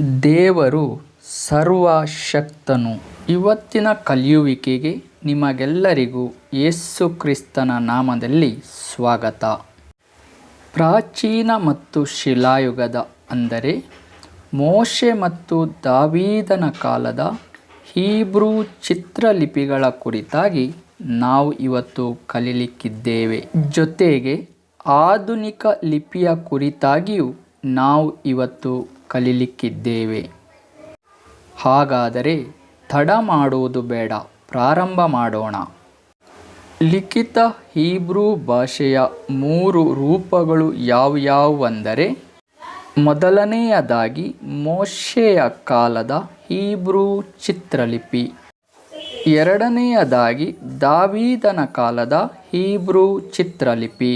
ದೇವರು ಸರ್ವಶಕ್ತನು. ಇವತ್ತಿನ ಕಲಿಯುವಿಕೆಗೆ ನಿಮಗೆಲ್ಲರಿಗೂ ಯೇಸು ಕ್ರಿಸ್ತನ ನಾಮದಲ್ಲಿ ಸ್ವಾಗತ. ಪ್ರಾಚೀನ ಮತ್ತು ಶಿಲಾಯುಗದ ಅಂದರೆ ಮೋಶೆ ಮತ್ತು ದಾವೀದನ ಕಾಲದ ಹೀಬ್ರೂ ಚಿತ್ರಲಿಪಿಗಳ ಕುರಿತಾಗಿ ನಾವು ಇವತ್ತು ಕಲಿಲಿಕ್ಕಿದ್ದೇವೆ. ಜೊತೆಗೆ ಆಧುನಿಕ ಲಿಪಿಯ ಕುರಿತಾಗಿಯೂ ನಾವು ಇವತ್ತು ಕಲಿಲಿಕ್ಕಿದ್ದೇವೆ. ಹಾಗಾದರೆ ತಡ ಮಾಡುವುದು ಬೇಡ, ಪ್ರಾರಂಭ ಮಾಡೋಣ. ಲಿಖಿತ ಹೀಬ್ರೂ ಭಾಷೆಯ ಮೂರು ರೂಪಗಳು ಯಾವ್ಯಾವೆಂದರೆ, ಮೊದಲನೆಯದಾಗಿ ಮೋಶೆಯ ಕಾಲದ ಹೀಬ್ರೂ ಚಿತ್ರಲಿಪಿ, ಎರಡನೆಯದಾಗಿ ದಾವೀದನ ಕಾಲದ ಹೀಬ್ರೂ ಚಿತ್ರಲಿಪಿ,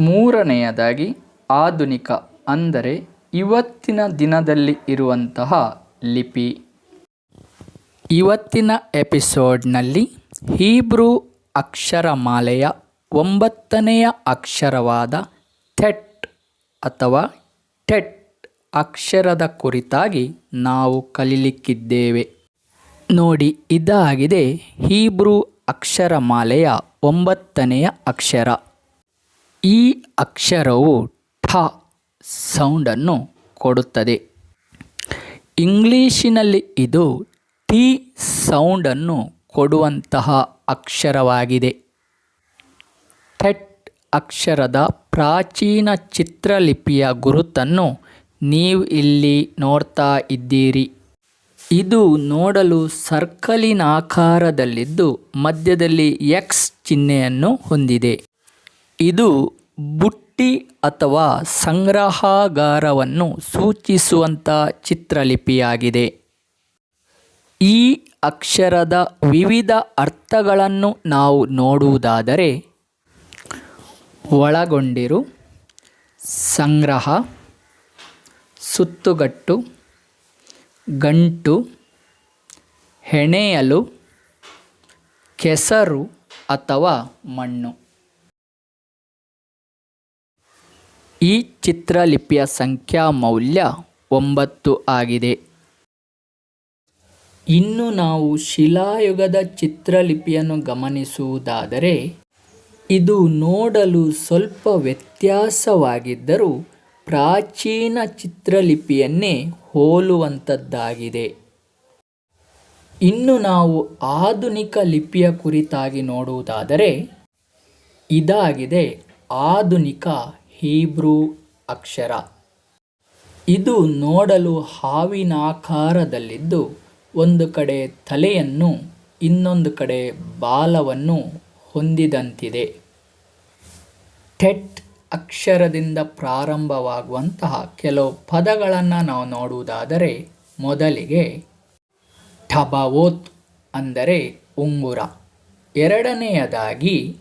ಮೂರನೆಯದಾಗಿ ಆಧುನಿಕ ಅಂದರೆ ಇವತ್ತಿನ ದಿನದಲ್ಲಿ ಇರುವಂತಹ ಲಿಪಿ. ಇವತ್ತಿನ ಎಪಿಸೋಡ್ನಲ್ಲಿ ಹೀಬ್ರೂ ಅಕ್ಷರಮಾಲೆಯ ಒಂಬತ್ತನೆಯ ಅಕ್ಷರವಾದ ಥೆಟ್ ಅಥವಾ ಟೆಟ್ ಅಕ್ಷರದ ಕುರಿತಾಗಿ ನಾವು ಕಲಿಲಿಕ್ಕಿದ್ದೇವೆ. ನೋಡಿ, ಇದಾಗಿದೆ ಹೀಬ್ರೂ ಅಕ್ಷರಮಾಲೆಯ ಒಂಬತ್ತನೆಯ ಅಕ್ಷರ. ಈ ಅಕ್ಷರವು ಠ ಸೌಂಡನ್ನು ಕೊಡುತ್ತದೆ. ಇಂಗ್ಲೀಷಿನಲ್ಲಿ ಇದು ಟಿ ಸೌಂಡನ್ನು ಕೊಡುವಂತಹ ಅಕ್ಷರವಾಗಿದೆ. ಟೆಟ್ ಅಕ್ಷರದ ಪ್ರಾಚೀನ ಚಿತ್ರಲಿಪಿಯ ಗುರುತನ್ನು ನೀವು ಇಲ್ಲಿ ನೋಡ್ತಾ ಇದ್ದೀರಿ. ಇದು ನೋಡಲು ಸರ್ಕಲಿನಾಕಾರದಲ್ಲಿದ್ದು ಮಧ್ಯದಲ್ಲಿ ಎಕ್ಸ್ ಚಿಹ್ನೆಯನ್ನು ಹೊಂದಿದೆ. ಇದು ಬುಟ್ಟಿ ಅಥವಾ ಸಂಗ್ರಹಾಗಾರವನ್ನು ಸೂಚಿಸುವಂಥ ಚಿತ್ರಲಿಪಿಯಾಗಿದೆ. ಈ ಅಕ್ಷರದ ವಿವಿಧ ಅರ್ಥಗಳನ್ನು ನಾವು ನೋಡುವುದಾದರೆ, ಒಳಗೊಂಡಿರು ಸಂಗ್ರಹ, ಸುತ್ತುಗಟ್ಟು, ಗಂಟು, ಹೆಣೆಯಲು, ಕೆಸರು ಅಥವಾ ಮಣ್ಣು. ಈ ಚಿತ್ರಲಿಪಿಯ ಸಂಖ್ಯಾ ಮೌಲ್ಯ ಒಂಬತ್ತು ಆಗಿದೆ. ಇನ್ನು ನಾವು ಶಿಲಾಯುಗದ ಚಿತ್ರಲಿಪಿಯನ್ನು ಗಮನಿಸುವುದಾದರೆ, ಇದು ನೋಡಲು ಸ್ವಲ್ಪ ವ್ಯತ್ಯಾಸವಾಗಿದ್ದರೂ ಪ್ರಾಚೀನ ಚಿತ್ರಲಿಪಿಯನ್ನೇ ಹೋಲುವಂಥದ್ದಾಗಿದೆ. ಇನ್ನು ನಾವು ಆಧುನಿಕ ಲಿಪಿಯ ಕುರಿತಾಗಿ ನೋಡುವುದಾದರೆ, ಇದಾಗಿದೆ ಆಧುನಿಕ ಹೀಬ್ರೂ ಅಕ್ಷರ. ಇದು ನೋಡಲು ಹಾವಿನಾಕಾರದಲ್ಲಿದ್ದು ಒಂದು ಕಡೆ ತಲೆಯನ್ನು, ಇನ್ನೊಂದು ಕಡೆ ಬಾಲವನ್ನು ಹೊಂದಿದಂತಿದೆ. ಟೆಟ್ ಅಕ್ಷರದಿಂದ ಪ್ರಾರಂಭವಾಗುವಂತಹ ಕೆಲವು ಪದಗಳನ್ನು ನಾವು ನೋಡುವುದಾದರೆ ಮೊದಲಿಗೆ ಠಬವೋತ್ ಅಂದರೆ ಉಂಗುರ. ಎರಡನೆಯದಾಗಿ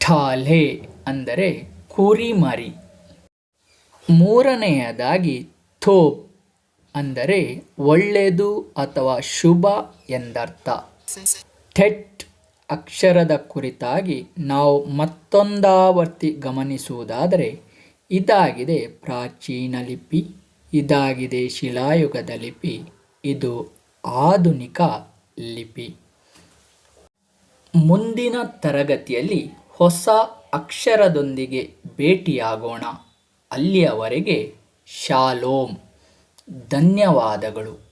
ಠಾಲೆ ಅಂದರೆ ಕುರಿಮರಿ. ಮೂರನೆಯದಾಗಿ ಥೋಪ್ ಅಂದರೆ ಒಳ್ಳೆಯದು ಅಥವಾ ಶುಭ ಎಂದರ್ಥ. ಥೆಟ್ ಅಕ್ಷರದ ಕುರಿತಾಗಿ ನಾವು ಮತ್ತೊಂದಾವರ್ತಿ ಗಮನಿಸುವುದಾದರೆ ಇದಾಗಿದೆ ಪ್ರಾಚೀನ ಲಿಪಿ, ಇದಾಗಿದೆ ಶಿಲಾಯುಗದ ಲಿಪಿ, ಇದು ಆಧುನಿಕ ಲಿಪಿ. ಮುಂದಿನ ತರಗತಿಯಲ್ಲಿ ಹೊಸ ಅಕ್ಷರದೊಂದಿಗೆ ಭೇಟಿಯಾಗೋಣ. ಅಲ್ಲಿಯವರೆಗೆ ಶಾಲೋಮ್. ಧನ್ಯವಾದಗಳು.